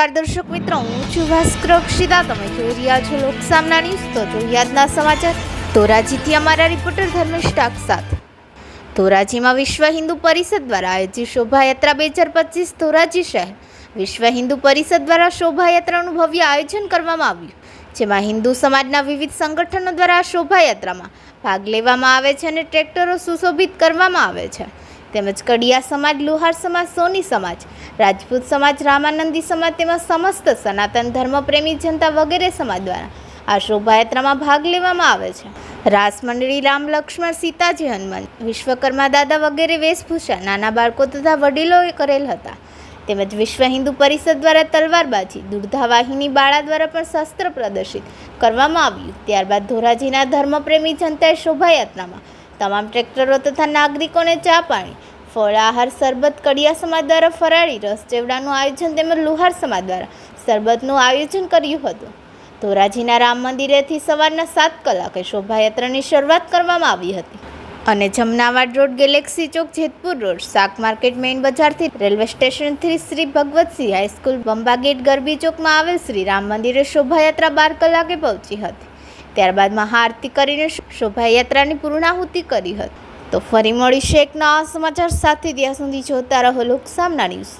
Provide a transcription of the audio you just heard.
નમસ્કાર દર્શક મિત્રો, હું છું ભાસ્કર અક્ષિતા. તમે જોઈ રહ્યા છો લોકસામના ન્યૂઝ. તો જોઈએ સમાચાર ધોરાજીથી અમારા રિપોર્ટર ધર્મેશ ટાક સાથે. ધોરાજીમાં વિશ્વ હિન્દુ પરિષદ દ્વારા આયોજિત શોભાયાત્રા બે હજાર પચીસ ધોરાજી શહેર. વિશ્વ હિન્દુ પરિષદ દ્વારા શોભાયાત્રાનું ભવ્ય આયોજન કરવામાં આવ્યું, જેમાં હિન્દુ સમાજના વિવિધ સંગઠનો દ્વારા આ શોભાયાત્રામાં ભાગ લેવામાં આવે છે અને ટ્રેક્ટરો સુશોભિત કરવામાં આવે છે. તેમજ કડિયા સમાજ, લુહાર સમાજ, સોની સમાજ રાજપૂત સમાજ, રામાનંદી સમાજ તેમજ સમસ્ત સનાતન ધર્મપ્રેમી જનતા વગેરે સમાજ દ્વારા આ શોભાયાત્રામાં ભાગ લેવામાં આવે છે. રાસ મંડળી રામ, લક્ષ્મણ સીતાજી હનુમાન, વિશ્વકર્મા દાદા વગેરે વેશભૂષા, નાના બાળકો તથા વડીલોએ કરેલ હતા. તેમજ વિશ્વ હિન્દુ પરિષદ દ્વારા તલવારબાજી દુર્ધાવાહિની બાળા દ્વારા પણ શસ્ત્ર પ્રદર્શિત કરવામાં આવ્યું. ત્યારબાદ ધોરાજીના ધર્મપ્રેમી જનતાએ શોભાયાત્રામાં તમામ ટ્રેક્ટરો તથા નાગરિકોને ચા પાણી ફળ સરબત કડિયા સમાજ દ્વારા ફરાળી રસ ચેવડાનું આયોજન તેમજ લુહાર સમાજ દ્વારા શરબતનું આયોજન કર્યું હતું. ધોરાજીના રામ મંદિરેથી સવારના સાત કલાકે શોભાયાત્રાની શરૂઆત કરવામાં આવી હતી. અને Jamnawad road galaxy chowk Jetpur road, શાક માર્કેટ મેઇન બજારથી રેલવે સ્ટેશનથી Shri Bhagvatsinh high school Bamba gate Garbi ચોકમાં આવેલ શ્રી રામ મંદિરે શોભાયાત્રા બાર કલાકે પહોંચી હતી. ત્યારબાદ મહાઆરતી કરીને શોભાયાત્રાની પૂર્ણાહુતિ કરી હતી. તો ફરી મળીશું એક નવા સમાચાર સાથે. ત્યાં સુધી જોતા રહો લોકસામના ન્યૂઝ.